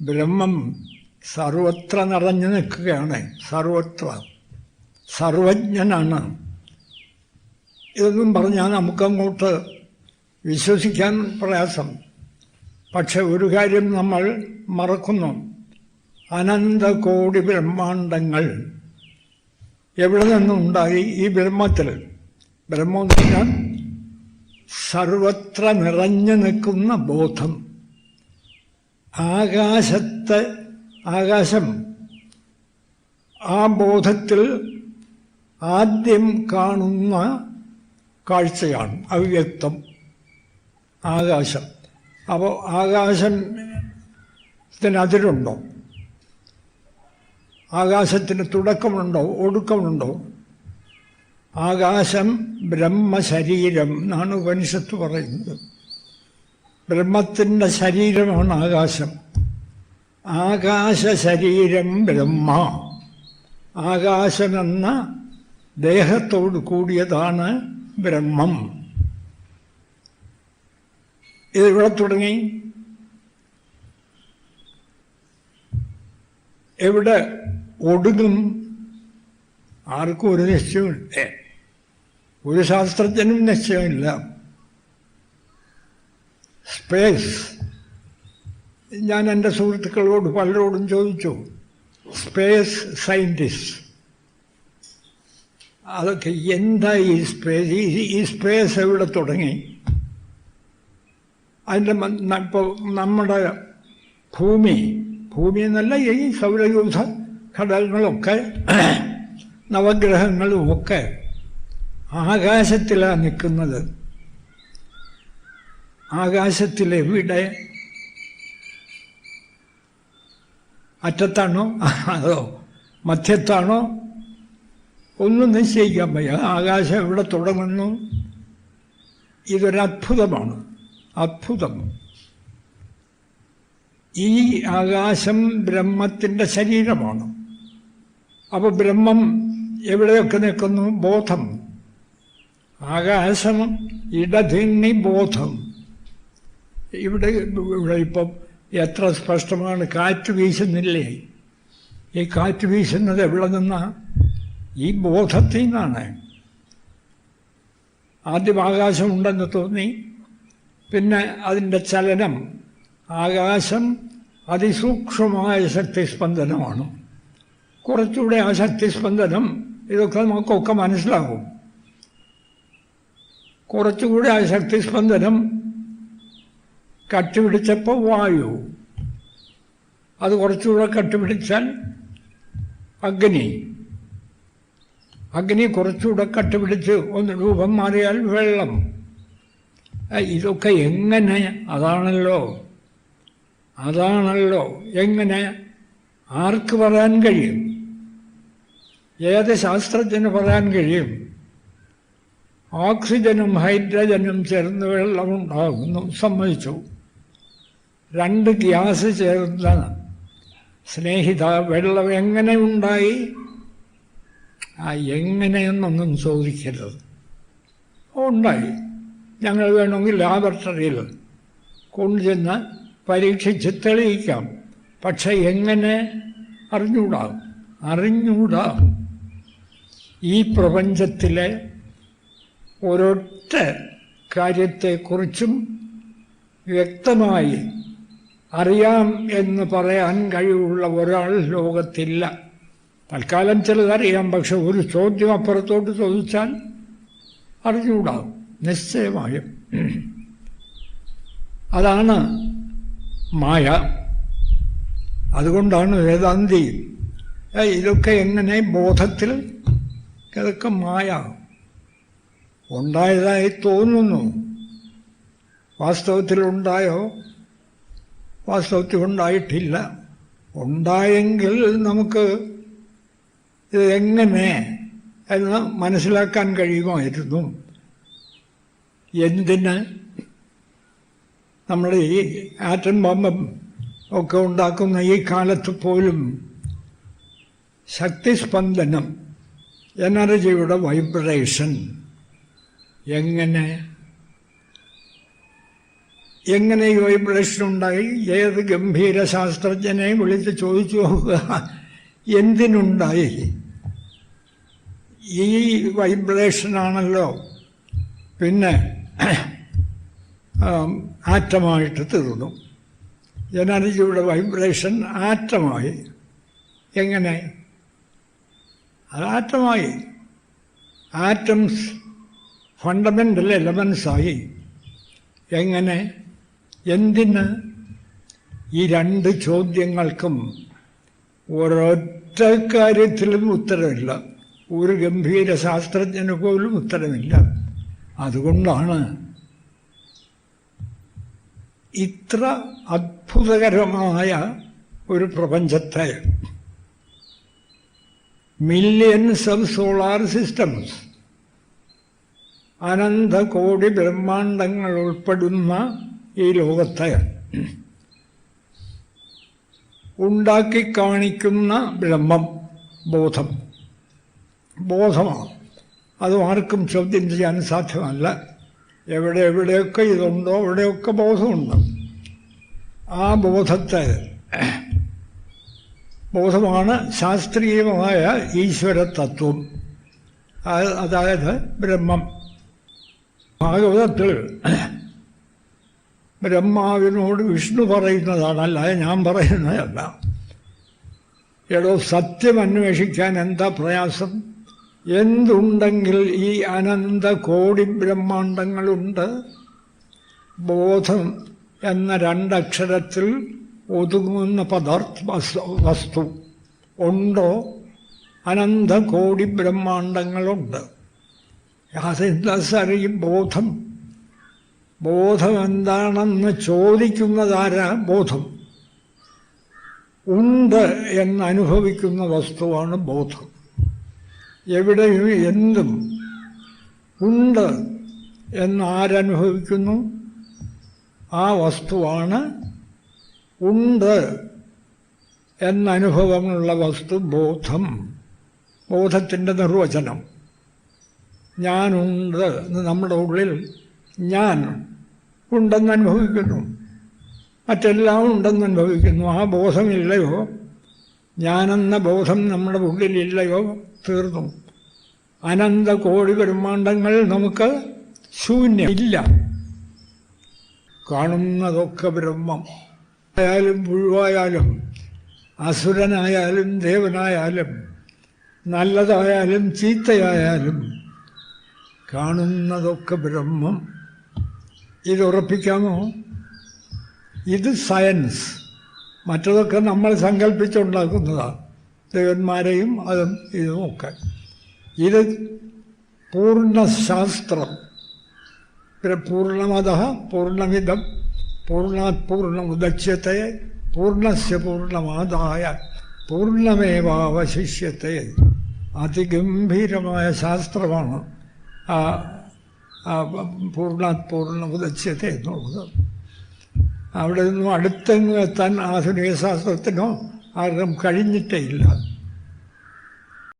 ബ്രഹ്മം സർവത്ര നിറഞ്ഞു നിൽക്കുകയാണ്. സർവത്ര. സർവജ്ഞനാണ്. ഇതൊന്നും പറഞ്ഞാൽ നമുക്കങ്ങോട്ട് വിശ്വസിക്കാൻ പ്രയാസം. പക്ഷെ ഒരു കാര്യം നമ്മൾ മറക്കുന്നു. അനന്തകോടി ബ്രഹ്മാണ്ടങ്ങൾ എവിടെ നിന്നുണ്ടായി ഈ ബ്രഹ്മത്തിൽ? ബ്രഹ്മം എന്ന് പറഞ്ഞാൽ സർവത്ര നിറഞ്ഞു നിൽക്കുന്ന ബോധം. ആകാശത്തെ ആകാശം ആ ബോധത്തിൽ ആദ്യം കാണുന്ന കാഴ്ചയാണ് അവ്യക്തം ആകാശം. അപ്പോൾ ആകാശത്തിന് അതിരുണ്ടോ ആകാശത്തിന് തുടക്കമുണ്ടോ? ഒടുക്കമുണ്ടോ? ആകാശം ബ്രഹ്മശരീരം എന്നാണ് ഉപനിഷത്ത് പറയുന്നത്. ബ്രഹ്മത്തിന്റെ ശരീരമാണ് ആകാശം. ആകാശ ശരീരം ബ്രഹ്മ. ആകാശമെന്ന ദേഹത്തോട് കൂടിയതാണ് ബ്രഹ്മം. ഇതിവിടെ തുടങ്ങി? എവിടെ ഒടുങ്ങും? ആർക്കും ഒരു നിശ്ചയമില്ല ഒരു ശാസ്ത്രജ്ഞനും നിശ്ചയമില്ല സ്പേസ് ഞാൻ എന്റെ സുഹൃത്തുക്കളോട് പലരോടും ചോദിച്ചു. Space scientist. അതൊക്കെ എന്താ ഈ സ്പേസ്? ഈ സ്പേസ് എവിടെ തുടങ്ങി? അതിന്റെ ഇപ്പോൾ നമ്മുടെ ഭൂമി ഭൂമി എന്നല്ല ഈ സൗരയൂഥ ഘടകങ്ങളൊക്കെ നവഗ്രഹങ്ങളുമൊക്കെ ആകാശത്തിലാണ് നിൽക്കുന്നത്. ആകാശത്തിലെവിടെ അറ്റത്താണോ? അതോ മധ്യത്താണോ? ഒന്നും നിശ്ചയിക്കാൻ വയ്യ. ആകാശം എവിടെ തുടങ്ങുന്നു. ഇതൊരത്ഭുതമാണ്. അത്ഭുതം. ഈ ആകാശം ബ്രഹ്മത്തിന്റെ ശരീരമാണ്. അപ്പോൾ ബ്രഹ്മം എവിടെയൊക്കെ നിൽക്കുന്നു? ബോധം. ആകാശം ഇടതിണ്ണി ബോധം. ഇവിടെ ഇവിടെ ഇപ്പം എത്ര സ്പഷ്ടമാണ്. കാറ്റ് വീശുന്നില്ലേ? ഈ കാറ്റ് വീശുന്നത് എവിടെ നിന്നാ? ഈ ബോധത്തിൽ നിന്നാണ്. ആദ്യം ആകാശമുണ്ടെന്ന് തോന്നി. പിന്നെ അതിന്റെ ചലനം ആകാശം അതിസൂക്ഷ്മമായ ശക്തിസ്പന്ദനമാണ്. കുറച്ചുകൂടെ ആ ശക്തിസ്പന്ദനം ഇതൊക്കെ നമുക്കൊക്കെ മനസ്സിലാകും. കുറച്ചുകൂടെ ആ ശക്തിസ്പന്ദനം കട്ടുപിടിച്ചപ്പോൾ വായു. അത് കുറച്ചുകൂടെ കട്ടുപിടിച്ചാൽ അഗ്നി. അഗ്നി കുറച്ചുകൂടെ കട്ടുപിടിച്ച് ഒന്ന് രൂപം മാറിയാൽ വെള്ളം. ഇതൊക്കെ എങ്ങനെ? അതാണല്ലോ. അതാണല്ലോ. എങ്ങനെ? ആർക്ക് പറയാൻ കഴിയും? ഏത് ശാസ്ത്രജ്ഞന് പറയാൻ കഴിയും. ഓക്സിജനും ഹൈഡ്രജനും ചേർന്ന് വെള്ളമുണ്ടാകുന്നു. സമ്മതിച്ചു. രണ്ട് ഗ്യാസ് ചേർന്ന സ്നേഹിത വെള്ളം എങ്ങനെ ഉണ്ടായി? ആ എങ്ങനെയെന്നൊന്നും ചോദിക്കരുത്. ഉണ്ടായി. ഞങ്ങൾ വേണമെങ്കിൽ ലാബറട്ടറിയിൽ കൊണ്ടുചെന്ന് പരീക്ഷിച്ച് തെളിയിക്കാം. പക്ഷെ എങ്ങനെ? അറിഞ്ഞൂടാ. അറിഞ്ഞൂടാ. ഈ പ്രപഞ്ചത്തിലെ ഒരൊറ്റ കാര്യത്തെക്കുറിച്ചും വ്യക്തമായി അറിയാം എന്ന് പറയാൻ കഴിവുള്ള ഒരാൾ ലോകത്തില്ല. തൽക്കാലം ചിലതറിയാം പക്ഷെ ഒരു ചോദ്യം അപ്പുറത്തോട്ട് ചോദിച്ചാൽ അറിഞ്ഞുകൂടാവും. നിശ്ചയമായും. അതാണ് മായ. അതുകൊണ്ടാണ് വേദാന്തി ഇതൊക്കെ എങ്ങനെ ബോധത്തിൽ ഇതൊക്കെ മായ? ഉണ്ടായതായി തോന്നുന്നു. വാസ്തവത്തിൽ ഉണ്ടായോ? വാസ്തവത്തിൽ ഉണ്ടായിട്ടില്ല ഉണ്ടായെങ്കിൽ നമുക്ക് ഇത് എങ്ങനെ എന്ന് മനസ്സിലാക്കാൻ കഴിയുമായിരുന്നു. എന്തിന്? നമ്മുടെ ഈ ആറ്റം ബോംബം ഒക്കെ ഉണ്ടാക്കുന്ന ഈ കാലത്ത് പോലും ശക്തിസ്പന്ദനം എനർജിയുടെ വൈബ്രേഷൻ എങ്ങനെ എങ്ങനെ ഈ വൈബ്രേഷൻ ഉണ്ടായി? ഏത് ഗംഭീര ശാസ്ത്രജ്ഞനെ വിളിച്ച് ചോദിച്ചു നോക്കുക. എന്തിനുണ്ടായി? ഈ വൈബ്രേഷനാണല്ലോ പിന്നെ ആറ്റമായിട്ട് തീർന്നു. എനർജിയുടെ വൈബ്രേഷൻ ആറ്റമായി. എങ്ങനെ? അത് ആറ്റമായി. ആറ്റംസ് ഫണ്ടമെന്റൽ എലമെൻസായി എങ്ങനെ? എന്തിന് ഈ രണ്ട് ചോദ്യങ്ങൾക്കും ഒരൊറ്റ കാര്യത്തിലും ഉത്തരമില്ല. ഒരു ഗംഭീര ശാസ്ത്രജ്ഞന് പോലും ഉത്തരമില്ല. അതുകൊണ്ടാണ് ഇത്ര അത്ഭുതകരമായ ഒരു പ്രപഞ്ചത്തെ. മില്യൻസ് ഓഫ് സോളാർ സിസ്റ്റംസ് അനന്തകോടി ബ്രഹ്മാണ്ടങ്ങൾ ഉൾപ്പെടുന്ന ഈ ലോകത്തെ ഉണ്ടാക്കി കാണിക്കുന്ന ബ്രഹ്മം ബോധം. ബോധമാണ്. അത് ആർക്കും ചോദ്യം ചെയ്യാൻ സാധ്യമല്ല. എവിടെ എവിടെയൊക്കെ ഇതുണ്ടോ അവിടെയൊക്കെ ബോധമുണ്ട്. ആ ബോധത്തെ ബോധമാണ് ശാസ്ത്രീയമായ ഈശ്വര തത്വം അതായത് ബ്രഹ്മം. ഭാഗവതത്തിൽ ബ്രഹ്മാവിനോട് വിഷ്ണു പറയുന്നതാണ് അല്ലാതെ ഞാൻ പറയുന്നതല്ല. എടോ സത്യം അന്വേഷിക്കാൻ എന്താ പ്രയാസം? എന്തുണ്ടെങ്കിൽ ഈ അനന്ത കോടി ബ്രഹ്മാണ്ടങ്ങളുണ്ട്? ബോധം എന്ന രണ്ടക്ഷരത്തിൽ ഒതുങ്ങുന്ന പദാർത്ഥ വസ്തു ഉണ്ടോ? അനന്ത കോടി ബ്രഹ്മാണ്ടങ്ങളുണ്ട്. അതെന്താ സാർ ബോധം? ബോധം എന്താണെന്ന് ചോദിക്കുന്നതാരാ ബോധം? ഉണ്ട് എന്ന് അനുഭവിക്കുന്ന വസ്തുവാണ് ബോധം. എവിടെയും എന്തും ഉണ്ട് എന്നാരനുഭവിക്കുന്നു? ആ വസ്തുവാണ് ഉണ്ട് എന്നനുഭവമുള്ള വസ്തു ബോധം. ബോധത്തിന്റെ നിർവചനം. ഞാനുണ്ട് നമ്മുടെ ഉള്ളിൽ ഞാൻ ഉണ്ടെന്ന് അനുഭവിക്കുന്നു മറ്റെല്ലാം ഉണ്ടെന്ന് അനുഭവിക്കുന്നു ആ ബോധമില്ലയോ? ഞാനെന്ന ബോധം നമ്മുടെ ഉള്ളിലില്ലയോ തീർന്നു. അനന്ത കോടി ബ്രഹ്മാണ്ടങ്ങൾ നമുക്ക് ശൂന്യമില്ല. കാണുന്നതൊക്കെ ബ്രഹ്മം. ആയാലും പുഴുവായാലും അസുരനായാലും ദേവനായാലും നല്ലതായാലും ചീത്തയായാലും കാണുന്നതൊക്കെ ബ്രഹ്മം. ഇത് ഉറപ്പിക്കാമോ ഇത് സയൻസ്. മറ്റതൊക്കെ നമ്മൾ സങ്കല്പിച്ചുണ്ടാക്കുന്നതാണ് ദേവന്മാരെയും അതും ഇതുമൊക്കെ ഇത് പൂർണശാസ്ത്രം. പിന്നെ പൂർണമത പൂർണമിതം. പൂർണാത് ഉദക്ഷ്യത്തെ പൂർണസ്യ പൂർണമാതായ പൂർണമേവാവശിഷ്യത്തെ. അതിഗംഭീരമായ ശാസ്ത്രമാണ് ആ പൂർണാത് പൂർണമുദച്യത്തെ എന്നുള്ളത്. അവിടെ നിന്നും അടുത്തെങ്ങും എത്താൻ ആധുനിക ശാസ്ത്രത്തിനോ ആർക്കും കഴിഞ്ഞിട്ടേ ഇല്ല.